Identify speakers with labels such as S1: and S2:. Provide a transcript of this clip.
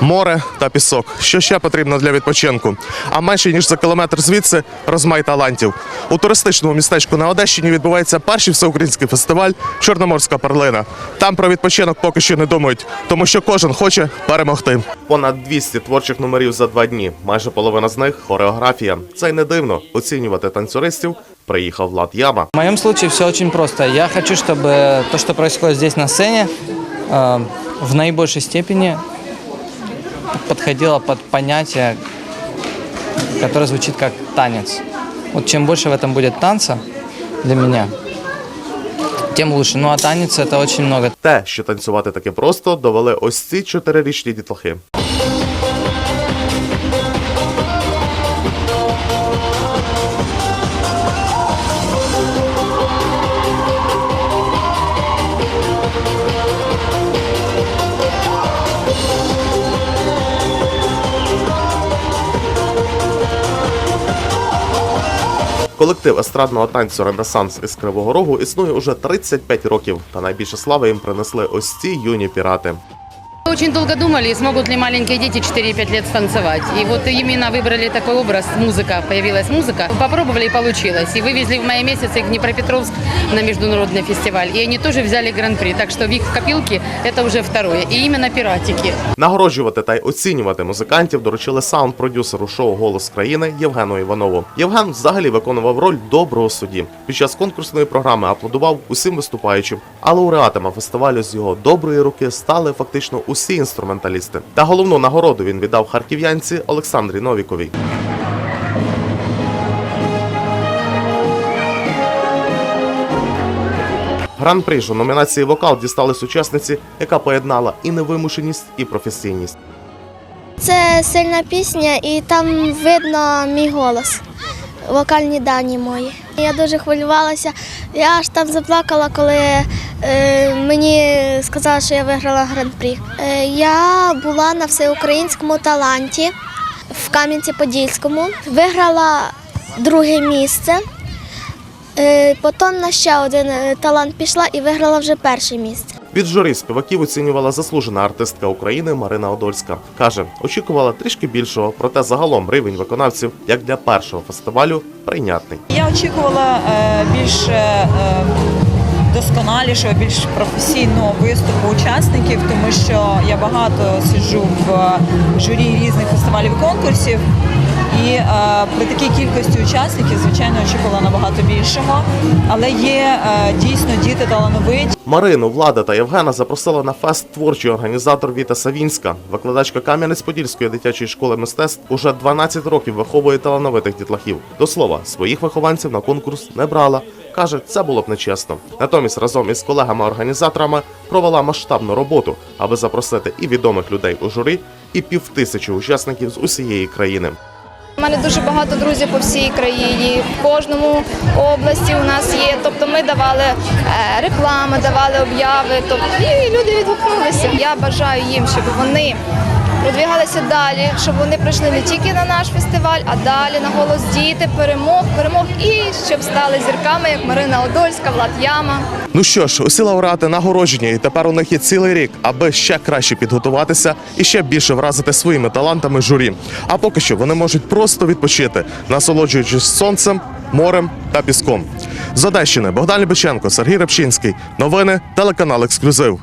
S1: море та пісок. Що ще потрібно для відпочинку? А менше ніж за кілометр звідси розмай талантів. У туристичному містечку на Одещині відбувається перший всеукраїнський фестиваль Чорноморська перлина. Там про відпочинок поки що не думають, тому що кожен хоче перемогти. Понад 200 творчих номерів за два дні. Майже половина з них хореографія. Це й не дивно. Оцінювати танцюристів приїхав Влад Яма.
S2: В моем случае все очень просто. Я хочу, чтобы то, что происходит здесь на сцене, э, в наибольшей степени подходило под понятие, которое звучит как танец. Вот чем больше в этом будет танца для меня, тем лучше. Ну а танец это очень много.
S1: Те, що танцювати таке просто, довели ось ці чотирирічні дітлахи. Колектив естрадного танцю Ренесанс із Кривого Рогу існує уже 35 років, та найбільше слави їм принесли ось ці юні пірати.
S3: Очень долго думали, смогут ли маленькие дети 4-5 лет станцевать. И вот именно выбрали такой образ, музыка, появилась музыка. Попробовали и получилось. И вывезли в мае месяце их в Днепропетровск на международный фестиваль. И они тоже взяли гран-при. Так что в их копилке это уже второе. И именно пиратики.
S1: Нагороджувати та й оцінювати музикантів доручили саунд-продюсеру шоу Голос країни Євгену Іванову. Євген взагалі виконував роль доброго судді. Під час конкурсної програми аплодував усім виступаючим, а лауреатами фестивалю з його доброї руки стали фактично усі інструменталісти. Та головну нагороду він віддав харків'янці Олександрі Новіковій. Гран-при ж у номінації Вокал дістались учасниці, яка поєднала і невимушеність, і професійність.
S4: Це сильна пісня, і там видно мій голос, вокальні дані мої. Я дуже хвилювалася. Я аж там заплакала, коли мені сказали, що я виграла гран-прі. Е, я була на всеукраїнському таланті в Кам'янці-Подільському, виграла друге місце. Е, потім на ще один е, талант пішла і виграла вже перше місце.
S1: Від журі співаків оцінювала заслужена артистка України Марина Одольська. Каже, очікувала трішки більшого, проте загалом рівень виконавців, як для першого фестивалю, прийнятний.
S5: Я очікувала е, більш е, досконалішого, більш професійного виступу учасників, тому що я багато сиджу в журі різних фестивалів і конкурсів. І е, при такій кількості учасників, звичайно, очікувала набагато більшого. Але є е, дійсно діти талановиті.
S1: Марину, Влада та Євгена запросила на фест творчий організатор Віта Савінська. Викладачка Кам'янець-Подільської дитячої школи мистецтв уже 12 років виховує талановитих дітлахів. До слова, своїх вихованців на конкурс не брала. Каже, це було б нечесно. Натомість разом із колегами-організаторами провела масштабну роботу, аби запросити і відомих людей у журі, і півтисячі учасників з усієї країни.
S6: У мене дуже багато друзів по всій країні. В кожному області у нас є. Тобто ми давали е, реклами, давали обяви. Тобто і люди відгукнулися. Я бажаю їм, щоб вони продвигалися далі, щоб вони прийшли не тільки на наш фестиваль, а далі на голос діти, перемог, перемог і щоб стали зірками, як Марина Одольська, Влад Яма.
S1: Ну що ж, усі лауреати нагороджені, і тепер у них є цілий рік, аби ще краще підготуватися і ще більше вразити своїми талантами журі. А поки що вони можуть просто відпочити, насолоджуючись сонцем, морем та піском. З Одещини Богдан Любиченко, Сергій Репчинський. Новини телеканал Ексклюзив.